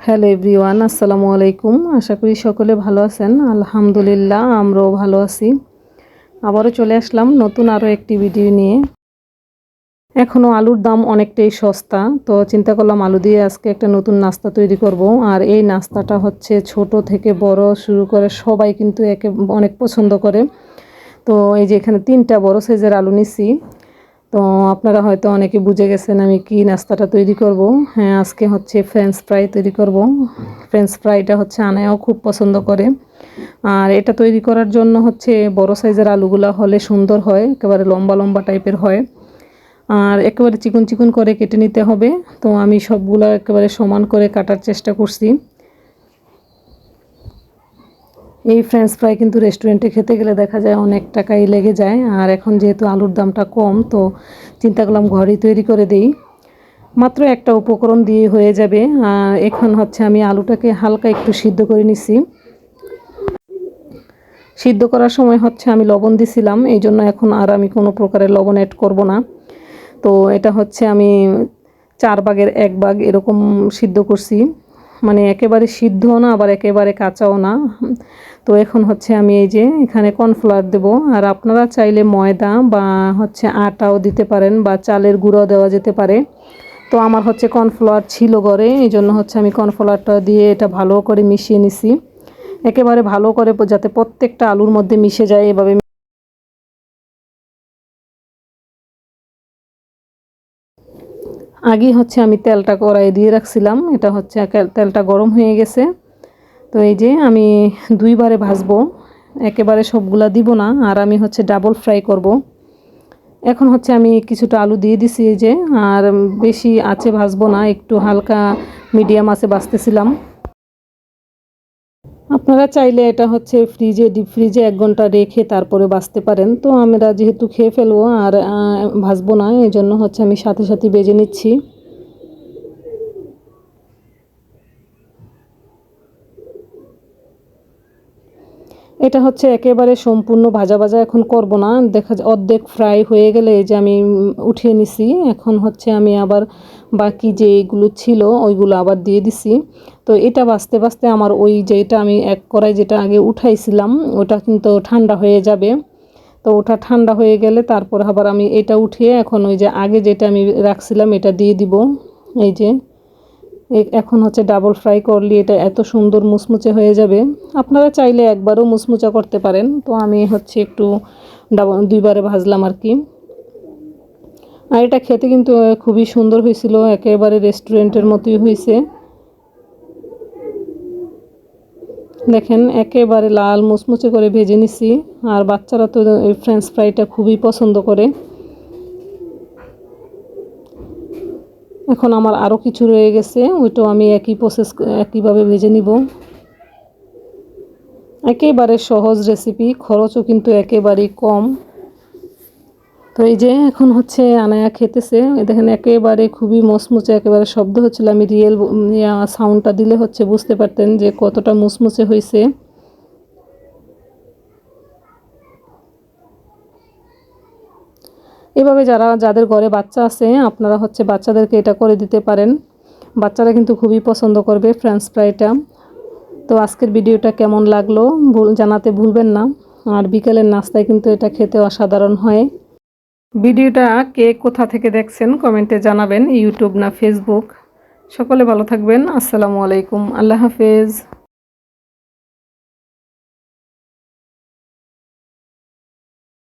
Hello everyone, আসসালামু আলাইকুম। আশা করি সকলে ভালো আছেন। আলহামদুলিল্লাহ, আমরাও ভালো আছি। আবারও চলে আসলাম নতুন আরও একটি ভিডিও নিয়ে। এখনও আলুর দাম অনেকটাই সস্তা, তো চিন্তা করলাম আলু দিয়ে আজকে একটা নতুন নাস্তা তৈরি করব। আর এই নাস্তাটা হচ্ছে ছোট থেকে বড় শুরু করে সবাই কিন্তু একে অনেক পছন্দ করে। তো এই যে এখানে তিনটা বড় সাইজের আলু নিছি। তো আপনারা হয়তো অনেকে বুঝে গেছেন আমি কি নাস্তাটা তৈরি করব। হ্যাঁ আজকে হচ্ছে ফ্রেঞ্চ ফ্রাই তৈরি করব। ফ্রেঞ্চ ফ্রাইটা হচ্ছে আনায়াও খুব পছন্দ করে। আর এটা তৈরি করার জন্য হচ্ছে বড় সাইজের আলুগুলা হলে সুন্দর হয়, একেবারে লম্বা লম্বা টাইপের হয়। আর একেবারে চিকন চিকন করে কেটে নিতে হবে। তো আমি সবগুলো একেবারে সমান করে কাটার চেষ্টা করছি। এই ফ্রেঞ্চ ফ্রাই কিন্তু রেস্টুরেন্টে খেতে গেলে দেখা যায় অনেক টাকাই লেগে যায়। আর এখন যেহেতু আলুর দামটা কম, তো চিন্তা করলাম ঘরেই তৈরি করে দিই। মাত্র একটা উপকরণ দিয়ে হয়ে যাবে। এখন হচ্ছে আমি আলুটাকে হালকা একটু সিদ্ধ করে নিছি। সিদ্ধ করার সময় হচ্ছে আমি লবণ দিছিলাম, এই জন্য এখন আর আমি কোনো প্রকারের লবণ অ্যাড করব না। তো এটা হচ্ছে আমি চার বাগের এক ভাগ এরকম সিদ্ধ করছি। মানে একেবারে সিদ্ধও না, আবার একেবারে কাঁচাও না। তো এখন হচ্ছে আমি এই যে এখানে কর্নফ্লাওয়ার দেব। আর আপনারা চাইলে ময়দা বা হচ্ছে আটাও দিতে পারেন বা চালের গুঁড়ো দেওয়া যেতে পারে। তো আমার হচ্ছে কর্নফ্লাওয়ার ছিল ঘরে, এই জন্য হচ্ছে আমি কর্নফ্লাওয়ারটা দিয়ে এটা ভালো করে মিশিয়ে নিছি। একেবারে ভালো করে যাতে প্রত্যেকটা আলুর মধ্যে মিশে যায়, এভাবে আগেই হচ্ছে আমি তেলটা কড়াই দিয়ে রাখছিলাম। এটা হচ্ছে তেলটা গরম হয়ে গেছে। তো এই যে আমি দুইবারে ভাজবো। একেবারে সবগুলা দিব না, আর আমি হচ্ছে ডাবল ফ্রাই করব। এখন হচ্ছে আমি কিছুটা আলু দিয়ে দিছি এই যে, আর বেশি আছে ভাজবো না, একটু হালকা মিডিয়াম আছে ভাজতেছিলাম। আপনারা চাইলে এটা হচ্ছে ফ্রিজে, ডিপ ফ্রিজে এক ঘণ্টা রেখে তারপরে বাঁচতে পারেন। তো আমরা যেহেতু খেয়ে ফেলব আর ভাজবো না এই জন্য হচ্ছে আমি সাথে সাথে বেজে নিচ্ছি। এটা হচ্ছে একেবারে সম্পূর্ণ ভাজা ভাজা এখন করব না। দেখা যায় অর্ধেক ফ্রাই হয়ে গেলে যে আমি উঠিয়ে নিছি, এখন হচ্ছে আমি আবার বাকি যেগুলো ছিল ওইগুলো আবার দিয়ে দিছি। তো এটা বাঁচতে বাঁচতে আমার ওই যেটা আমি এক করাই যেটা আগে উঠাইছিলাম, ওটা কিন্তু ঠান্ডা হয়ে যাবে। তো ওটা ঠান্ডা হয়ে গেলে তারপর আবার আমি এটা উঠিয়ে এখন ওই যে আগে যেটা আমি রাখছিলাম এটা দিয়ে দিব। এই যে এখন হচ্ছে ডাবল ফ্রাই করলে এটা এত সুন্দর মুচমুচে হয়ে যাবে। আপনারা চাইলে একবারও মুচমুচা করতে পারেন। তো আমি হচ্ছে একটু ডাবল দুইবারে ভাজলাম আর কি। আর এটা খেতে কিন্তু খুবই সুন্দর হয়েছিল। একেবারে রেস্টুরেন্টের মতোই হয়েছে। দেখেন, একেবারে লাল মুচমুচে করে ভেজে নিছি। আর বাচ্চারা তো ফ্রেঞ্চ ফ্রাইটা খুবই পছন্দ করে। এখন আমার আরও কিছু রয়ে গেছে, ওইটাও আমি একই প্রসেস একইভাবে ভেজে নিব। একেবারে সহজ রেসিপি খরচও কিন্তু একেবারেই কম। তো এই যে এখন হচ্ছে আনায়া খেতেছে দেখেন একেবারে খুবই মচমুচে, একেবারে শব্দ হচ্ছিল। আমি রিয়েল সাউন্ডটা দিলে হচ্ছে বুঝতে পারতেন যে কতটা মুচমুচে হয়েছে এভাবে যারা, যাদের ঘরে বাচ্চা আছে, আপনারা হচ্ছে বাচ্চাদেরকে এটা করে দিতে পারেন। বাচ্চারা কিন্তু খুবই পছন্দ করবে ফ্রেঞ্চ ফ্রাইটা তো আজকের ভিডিওটা কেমন লাগল ভুল, জানাতে ভুলবেন না। আর বিকেলের নাস্তায় কিন্তু এটা খেতে অসাধারণ হয়। ভিডিওটা কে কোথা থেকে দেখছেন কমেন্টে জানাবেন, ইউটিউব না ফেসবুক সকলে ভালো থাকবেন। আসসালামু আলাইকুম। আল্লাহ হাফেজ।